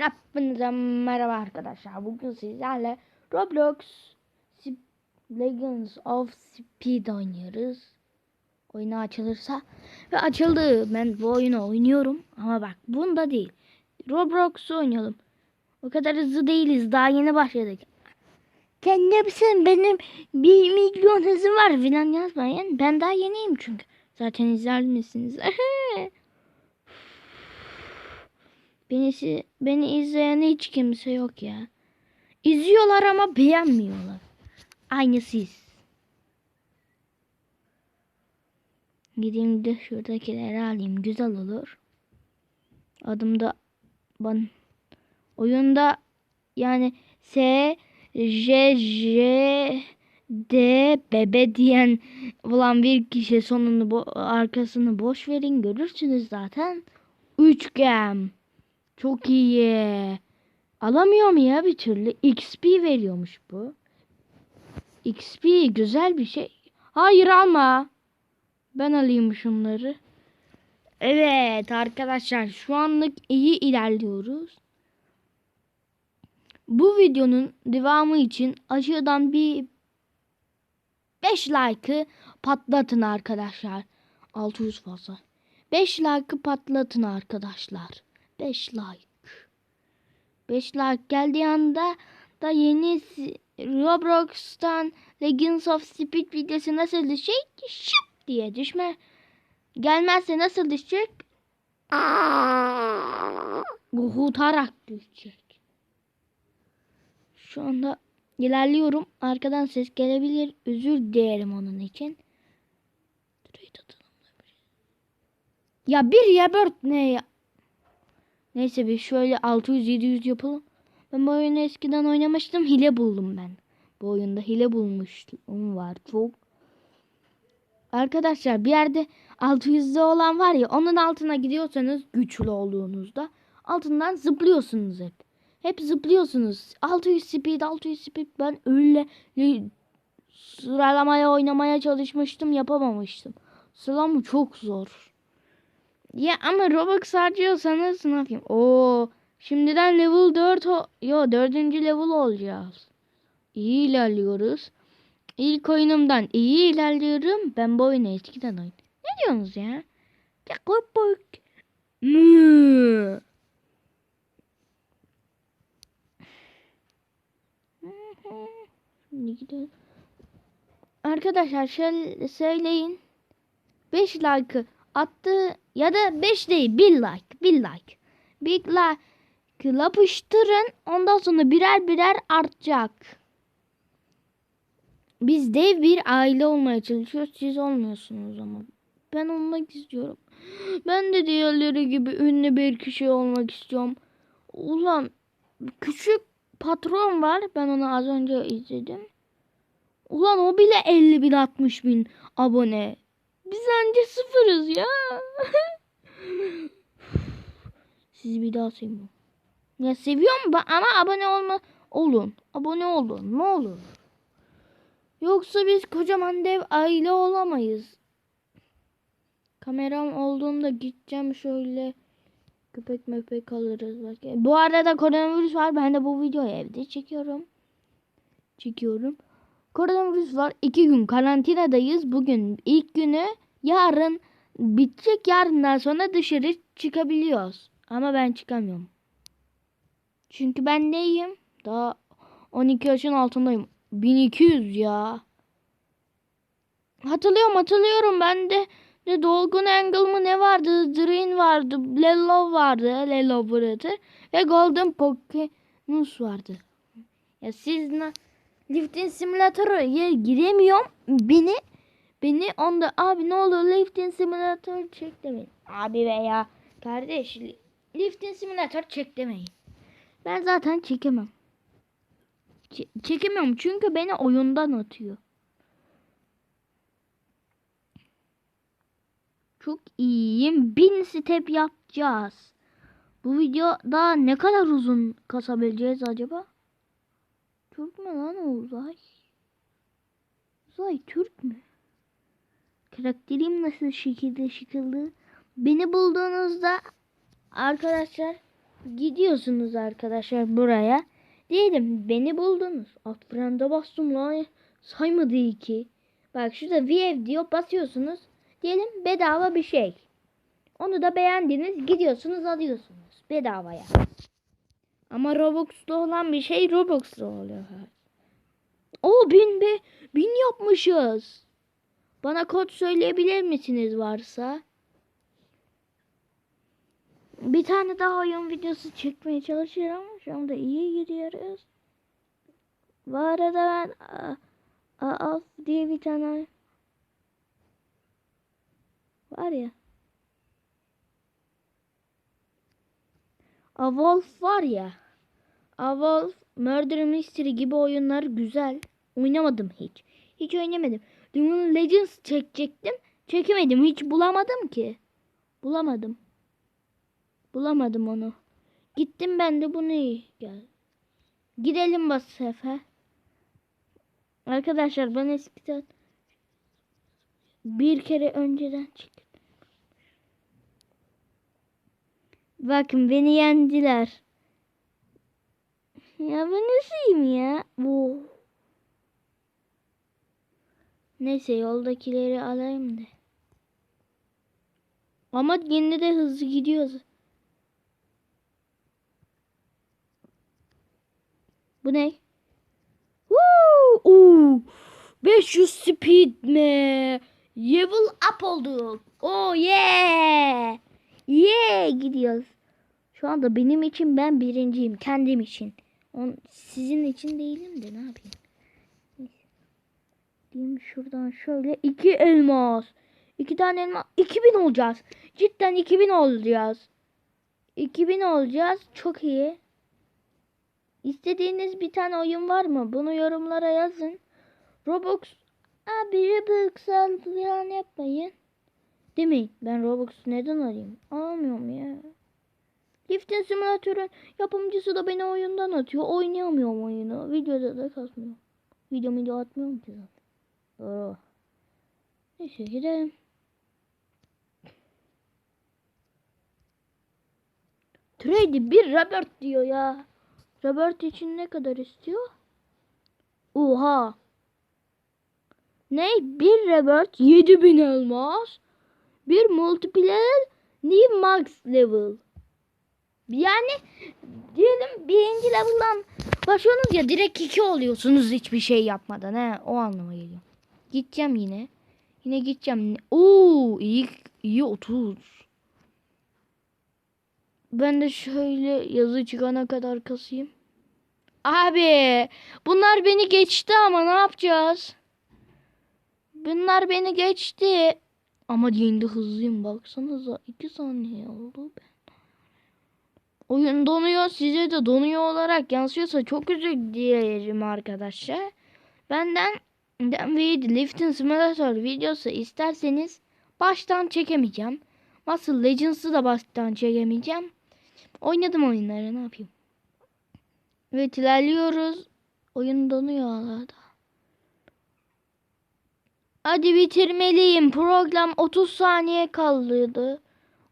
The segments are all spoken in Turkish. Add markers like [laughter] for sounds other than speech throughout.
Hepinize merhaba arkadaşlar. Bugün sizlerle Roblox Legends of Speed oynuyoruz. Oyunu açılırsa ve açıldı. Ben bu oyunu oynuyorum ama bak bunda değil. Roblox oynayalım. O kadar hızlı değiliz. Daha yeni başladık. Kendimsin benim bir milyon hızım var filan yazmayın. Ben daha yeniyim çünkü. Zaten izler misiniz? [laughs] Beni, beni izleyen hiç kimse yok ya. İzliyorlar ama beğenmiyorlar. Aynı siz. Gideyim de şuradakileri alayım. Güzel olur. Adımda ban oyunda yani S J J D bebe diyen olan bir kişi sonunu bo arkasını boş verin görürsünüz zaten. Üçgen. Çok iyi. Alamıyor mu ya bir türlü? XP veriyormuş bu. XP güzel bir şey. Hayır alma. Ben alayım şunları. Evet arkadaşlar şu anlık iyi ilerliyoruz. Bu videonun devamı için aşağıdan bir 5 like'ı patlatın arkadaşlar. 600 fazla. 5 like'ı patlatın arkadaşlar. 5 like. 5 like geldiği anda da yeni Roblox'tan Legends of Speed videosu nasıl düşecek? Şıp diye düşme. Gelmezse nasıl düşecek? Hutarak düşecek. Şu anda ilerliyorum. Arkadan ses gelebilir. Özür dilerim onun için. Ya bir ya dört ne ya? Neyse bir şöyle 600-700 yapalım. Ben bu oyunu eskiden oynamıştım. Hile buldum ben. Bu oyunda hile bulmuştum var çok. Arkadaşlar bir yerde 600'de olan var ya onun altına gidiyorsanız güçlü olduğunuzda altından zıplıyorsunuz hep. Hep zıplıyorsunuz. 600 speed 600 speed ben öyle sıralamaya oynamaya çalışmıştım yapamamıştım. Sıralama çok zor. Ya ama Robux harcıyorsanız ne yapayım? Oo, şimdiden level 4 o yo 4. level olacağız. İyi ilerliyoruz. İlk oyunumdan iyi ilerliyorum. Ben bu oyunu eskiden oynadım. Ne diyorsunuz ya? Ya kopuk. Şimdi gidelim. Arkadaşlar şöyle söyleyin. 5 like'ı attı ya da 5 değil 1 like 1 like. Bir like yapıştırın ondan sonra birer birer artacak. Biz dev bir aile olmaya çalışıyoruz. Siz olmuyorsunuz ama. Ben olmak istiyorum. Ben de diğerleri gibi ünlü bir kişi olmak istiyorum. Ulan küçük patron var. Ben onu az önce izledim. Ulan o bile 50 bin 60 bin abone. Biz anca sıfırız ya. [laughs] Sizi bir daha seviyorum. Ya seviyorum ama abone olma olun. Abone olun ne olur. Yoksa biz kocaman dev aile olamayız. Kameram olduğunda gideceğim şöyle köpek möpek alırız belki. Bu arada koronavirüs var. Ben de bu videoyu evde çekiyorum. Çekiyorum. Koronavirüs var. iki gün karantinadayız. Bugün ilk günü. Yarın bitecek. Yarından sonra dışarı çıkabiliyoruz. Ama ben çıkamıyorum. Çünkü ben neyim? Daha 12 yaşın altındayım. 1200 ya. Hatırlıyorum hatırlıyorum ben de ne Dolgun Angle mı ne vardı? Dream vardı. Lelo vardı. Lelo Brother. Ve Golden Pokemus vardı. Ya siz ne? Lifting Simulator'a giremiyorum. Beni beni onda abi ne olur Lifting Simulator çek demeyin. Abi veya kardeş Lifting Simulator çek demeyin. Ben zaten çekemem. Ç çekemiyorum çünkü beni oyundan atıyor. Çok iyiyim. Bin step yapacağız. Bu videoda ne kadar uzun kasabileceğiz acaba? Türk mü lan o uzay? Uzay Türk mü? Karakterim nasıl şekilde şekilde? Beni bulduğunuzda arkadaşlar gidiyorsunuz arkadaşlar buraya. Diyelim beni buldunuz. Alt frende bastım lan. Saymadı iki. Bak şurada VF diyor basıyorsunuz. Diyelim bedava bir şey. Onu da beğendiniz gidiyorsunuz alıyorsunuz bedavaya. Ama Robux'ta olan bir şey Robux'ta oluyor. O bin be bin yapmışız. Bana kod söyleyebilir misiniz varsa? Bir tane daha oyun videosu çekmeye çalışıyorum. Şu anda iyi gidiyoruz. Bu arada ben a- a- Alf diye bir tane var ya. Avolf var ya. Avolf, Murder Mystery gibi oyunlar güzel. Oynamadım hiç. Hiç oynamadım. Doom Legends çekecektim. Çekemedim. Hiç bulamadım ki. Bulamadım. Bulamadım onu. Gittim ben de bunu gel. Gidelim bu sefer. Arkadaşlar ben eskiden bir kere önceden çıktım. Bakın beni yendiler. Ya ben nasılyım ya? Bu. Neyse yoldakileri alayım da. Ama yine de hızlı gidiyoruz. Bu ne? Woo! Oo! 500 speed mi? Level up olduk. Oh yeah! Yeah gidiyoruz. Şu anda benim için ben birinciyim. Kendim için. On, sizin için değilim de ne yapayım? Diyeyim şuradan şöyle iki elmas. İki tane elmas. 2000 olacağız. Cidden 2000 olacağız. 2000 olacağız. Çok iyi. İstediğiniz bir tane oyun var mı? Bunu yorumlara yazın. Roblox abi Roblox al falan yapmayın. Demeyin. Ben Roblox neden alayım? Almıyorum ya. Lifting Simulator'ın yapımcısı da beni oyundan atıyor. Oynayamıyorum oyunu. Videoda da kasmıyor. Video video atmıyorum ki zaten. Doğru. Neyse gidelim. Trade bir Robert diyor ya. Robert için ne kadar istiyor? Oha. Ne? Bir Robert 7000 elmas. Bir multiplayer New Max level. Yani diyelim birinci level'dan başlıyorsunuz ya direkt iki oluyorsunuz hiçbir şey yapmadan. He, o anlama geliyor. Gideceğim yine. Yine gideceğim. Oo iyi, iyi 30. Ben de şöyle yazı çıkana kadar kasayım. Abi bunlar beni geçti ama ne yapacağız? Bunlar beni geçti. Ama de hızlıyım baksanıza. 2 saniye oldu ben. Oyun donuyor size de donuyor olarak yansıyorsa çok özür dilerim arkadaşlar. Benden David Lifting Simulator videosu isterseniz baştan çekemeyeceğim. Muscle Legends'ı da baştan çekemeyeceğim. Oynadım oyunları ne yapayım. Evet ilerliyoruz. Oyun donuyor hala da. Hadi bitirmeliyim. Program 30 saniye kaldı.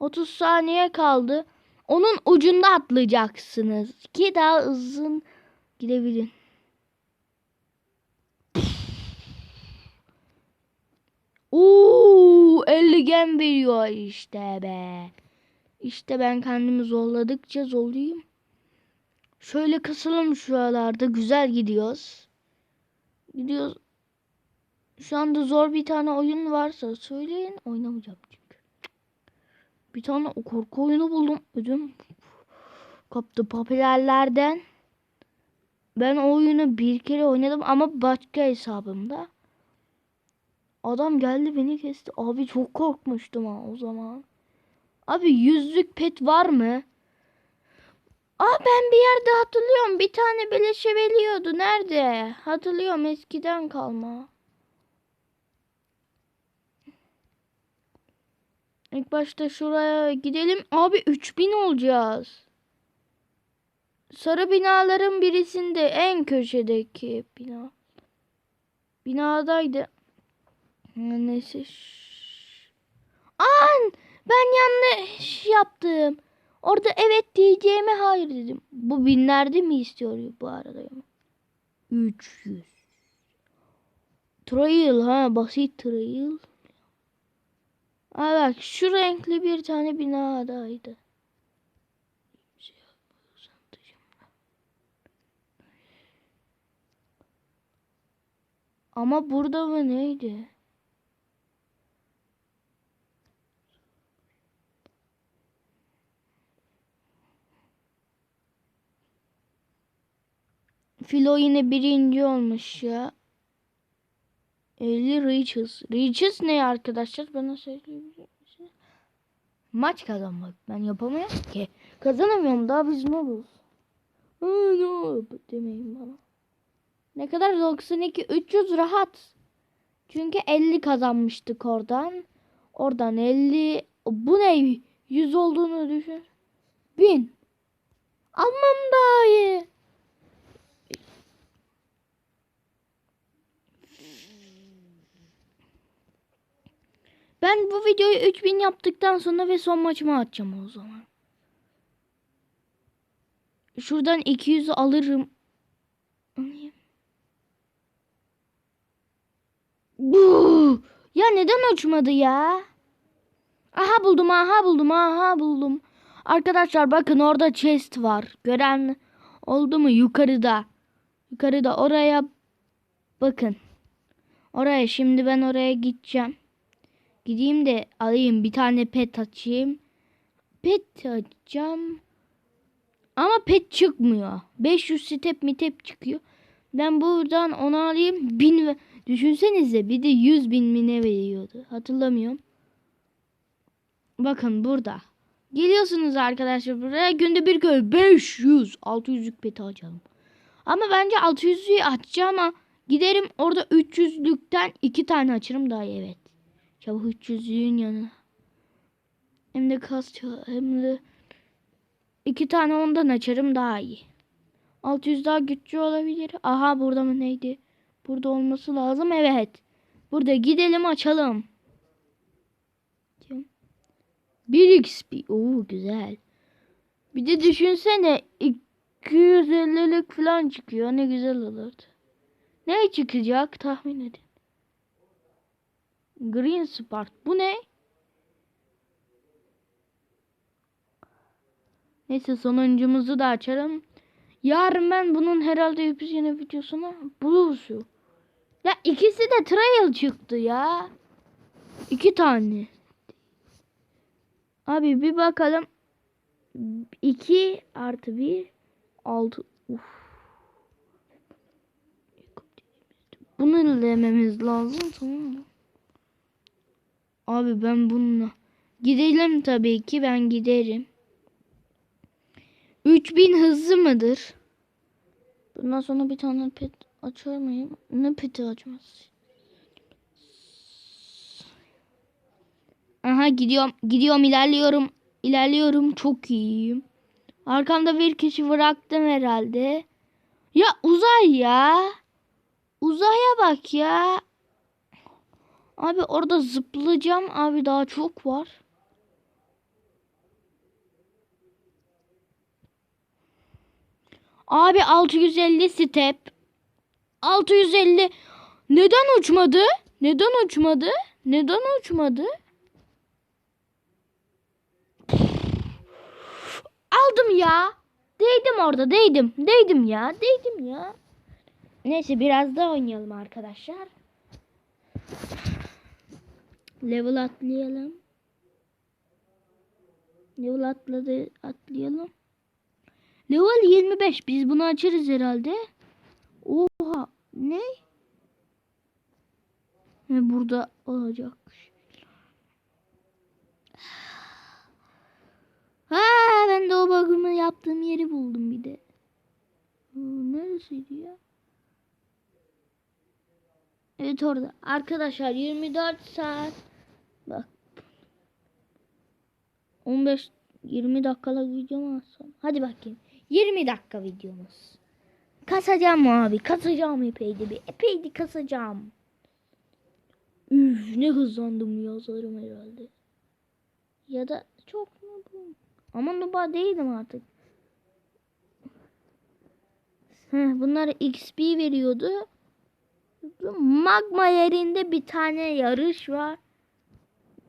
30 saniye kaldı. Onun ucunda atlayacaksınız ki daha uzun gidebilin. Uuu 50 gem veriyor işte be. İşte ben kendimi zorladıkça zorlayayım. Şöyle kısalım şuralarda güzel gidiyoruz. Gidiyoruz. Şu anda zor bir tane oyun varsa söyleyin oynamayacağım çünkü. Bir tane o korku oyunu buldum. Ödüm kaptı popülerlerden. Ben o oyunu bir kere oynadım ama başka hesabımda. Adam geldi beni kesti. Abi çok korkmuştum ha o zaman. Abi yüzlük pet var mı? Aa ben bir yerde hatırlıyorum. Bir tane beleşe veriyordu. Nerede? Hatırlıyorum eskiden kalma. İlk başta şuraya gidelim. Abi 3000 olacağız. Sarı binaların birisinde en köşedeki bina. Binadaydı. Neyse. An! Ben yanlış yaptım. Orada evet diyeceğime hayır dedim. Bu binlerde mi istiyor bu arada? 300. Trail ha basit trail. Aa bak şu renkli bir tane binadaydı. Yapmıyorsan dışımda. Ama burada mı neydi? Filo yine birinci olmuş ya. 50 Riches. Riches ne arkadaşlar? Bana söyleyebilir misiniz? Maç kazanmak. Ben yapamıyorum ki. Kazanamıyorum daha biz ne oluruz? Ne olur demeyin bana. Ne kadar 92 300 rahat. Çünkü 50 kazanmıştık oradan. Oradan 50 bu ne 100 olduğunu düşün. 1000. Almam daha iyi. Ben bu videoyu 3000 yaptıktan sonra ve son maçımı atacağım o zaman. Şuradan 200 alırım. Bu. Ya neden uçmadı ya? Aha buldum, aha buldum, aha buldum. Arkadaşlar bakın orada chest var. Gören oldu mu yukarıda? Yukarıda oraya bakın. Oraya şimdi ben oraya gideceğim. Gideyim de alayım bir tane pet açayım. Pet açacağım. Ama pet çıkmıyor. 500 step mi tep çıkıyor. Ben buradan onu alayım. Bin ve düşünsenize bir de 100 bin mi ne veriyordu. Hatırlamıyorum. Bakın burada. Geliyorsunuz arkadaşlar buraya. Günde bir kere 500 600'lük peti açalım. Ama bence 600'lüğü açacağım ama giderim orada 300'lükten iki tane açarım daha evet. Çabuk 300'lüğün yanına. Hem de kas hem de iki tane ondan açarım daha iyi. 600 daha güçlü olabilir. Aha burada mı neydi? Burada olması lazım. Evet. Burada gidelim açalım. 1 XP. Oo güzel. Bir de düşünsene 250'lik falan çıkıyor. Ne güzel olurdu. Ne çıkacak tahmin edin. Green Spark. Bu ne? Neyse sonuncumuzu da açarım. Yarın ben bunun herhalde yeni videosuna bulursun. Ya ikisi de trial çıktı ya. İki tane. Abi bir bakalım. 2 artı 1 6 Uf. Bunu dememiz lazım tamam mı? Abi ben bununla gidelim tabii ki ben giderim. 3000 hızlı mıdır? Bundan sonra bir tane pet açar mıyım? Ne peti açmaz? Aha gidiyorum. Gidiyorum ilerliyorum. İlerliyorum. Çok iyiyim. Arkamda bir kişi bıraktım herhalde. Ya uzay ya. Uzaya bak ya. Abi orada zıplayacağım. Abi daha çok var. Abi 650 step. 650. Neden uçmadı? Neden uçmadı? Neden uçmadı? Aldım ya. Değdim orada değdim. Değdim ya. Değdim ya. Neyse biraz daha oynayalım arkadaşlar. Level atlayalım. Level atladı atlayalım. Level 25. Biz bunu açarız herhalde. Oha. Ne? Ve burada olacak. Ha ben de o bakımı yaptığım yeri buldum bir de. Neresiydi ya? Evet orada. Arkadaşlar 24 saat. Bak. 15 20 dakikalık video mu alsam? Hadi bakayım. 20 dakika videomuz. Kasacağım abi. Kasacağım epeydi bir. Epeydi kasacağım. Üf ne hızlandım yazarım herhalde. Ya da çok mu bu? Ama nuba değilim artık. Heh, bunlar XP veriyordu. Magma yerinde bir tane yarış var.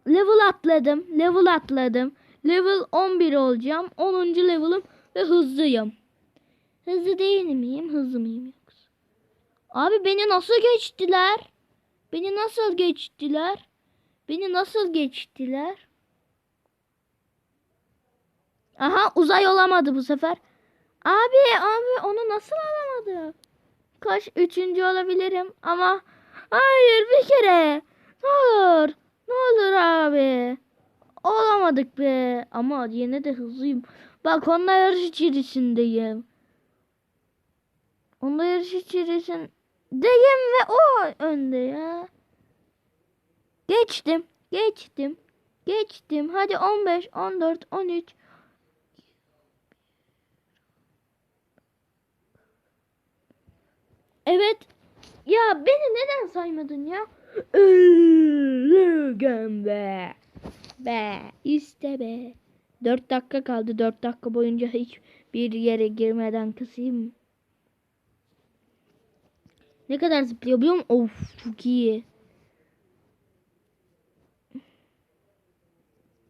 Level atladım. Level atladım. Level 11 olacağım. 10. level'ım ve hızlıyım. Hızlı değil miyim? Hızlı mıyım yoksa? Abi beni nasıl geçtiler? Beni nasıl geçtiler? Beni nasıl geçtiler? Aha uzay olamadı bu sefer. Abi abi onu nasıl alamadı? Kaç üçüncü olabilirim ama hayır bir kere. Ne olur. Ne olur abi. Olamadık be. Ama yine de hızlıyım. Bak onunla yarış içerisindeyim. Onunla yarış içerisindeyim ve o önde ya. Geçtim. Geçtim. Geçtim. Hadi 15, 14, 13. Evet. Ya beni neden saymadın ya? Ölürüm be. Be. işte be. 4 dakika kaldı. 4 dakika boyunca hiç bir yere girmeden kısayım. Ne kadar zıplıyor biliyor? Of çok iyi.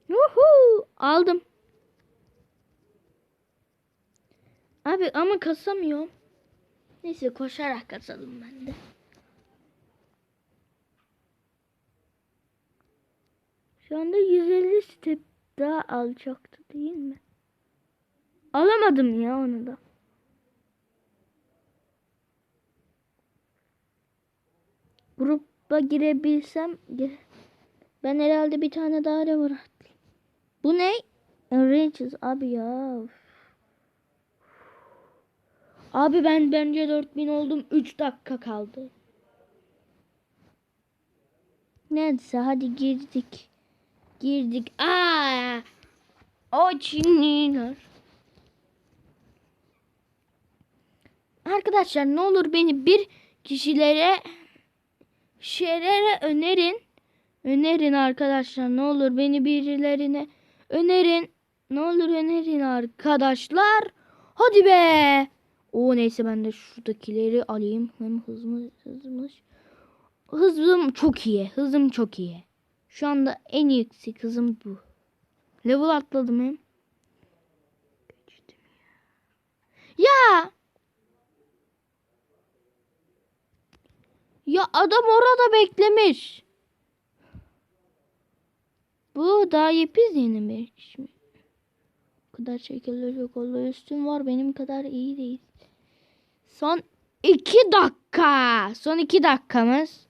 Yuhu aldım. Abi ama kasamıyorum. Neyse koşarak kasalım ben de. Şu anda 150 step daha alacaktı değil mi? Alamadım ya onu da. Grupa girebilsem gir- ben herhalde bir tane daha lever atlayayım. Bu ne? Enriches abi ya. Abi ben bence 4000 oldum. 3 dakika kaldı. Neyse hadi girdik. Girdik. Aa! O Çinliler. Arkadaşlar ne olur beni bir kişilere şeylere önerin. Önerin arkadaşlar ne olur beni birilerine önerin. Ne olur önerin arkadaşlar. Hadi be. O neyse ben de şuradakileri alayım. Hem hızım hızımız. Hızım çok iyi. Hızım çok iyi. Şu anda en yüksek hızım bu. Level atladım hem. Ya. Ya. Adam orada beklemiş. Bu daha yepiz yeni mi? Bu kadar şekiller yok. Allah üstün var. Benim kadar iyi değil. Son iki dakika. Son iki dakikamız.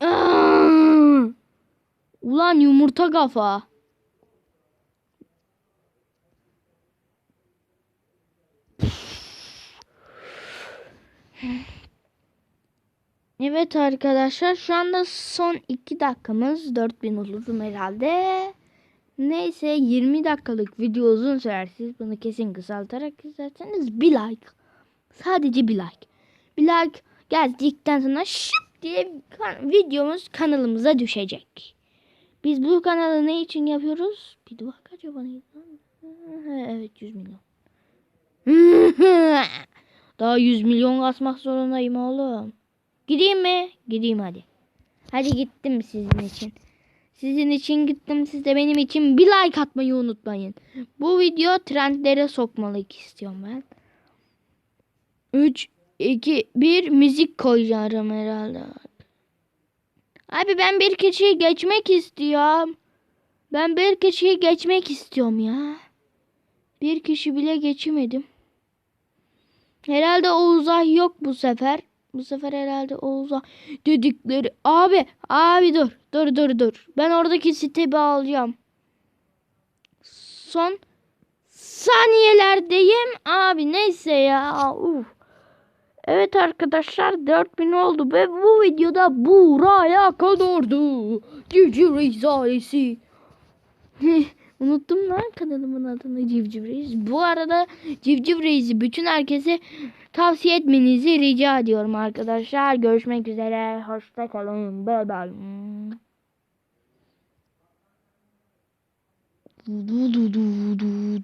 Aa! Ulan yumurta kafa. Evet arkadaşlar şu anda son 2 dakikamız 4000 olurum herhalde. Neyse 20 dakikalık video uzun sürer. Siz bunu kesin kısaltarak izlerseniz bir like. Sadece bir like. Bir like geldikten sonra şıp diye kan- videomuz kanalımıza düşecek. Biz bu kanalı ne için yapıyoruz? Bir bak acaba neydi Evet 100 milyon. [laughs] Daha 100 milyon kasmak zorundayım oğlum. Gideyim mi? Gideyim hadi. Hadi gittim sizin için. Sizin için gittim. Siz de benim için bir like atmayı unutmayın. Bu video trendlere sokmalık istiyorum ben. 3, 2, 1 müzik koyacağım herhalde. Abi ben bir kişiyi geçmek istiyorum. Ben bir kişiyi geçmek istiyorum ya. Bir kişi bile geçemedim. Herhalde o uzay yok bu sefer. Bu sefer herhalde o uzay dedikleri. Abi, abi dur. Dur dur dur. Ben oradaki stebi alacağım. Son saniyelerdeyim. Abi neyse ya. Uf. Evet arkadaşlar 4000 oldu ve bu videoda buraya kadardı. Civciv Reis ailesi. Unuttum lan kanalımın adını Civciv Reis. Bu arada Civciv Reis'i bütün herkese tavsiye etmenizi rica ediyorum arkadaşlar. Görüşmek üzere. Hoşça kalın. Bye bye. Du du du du du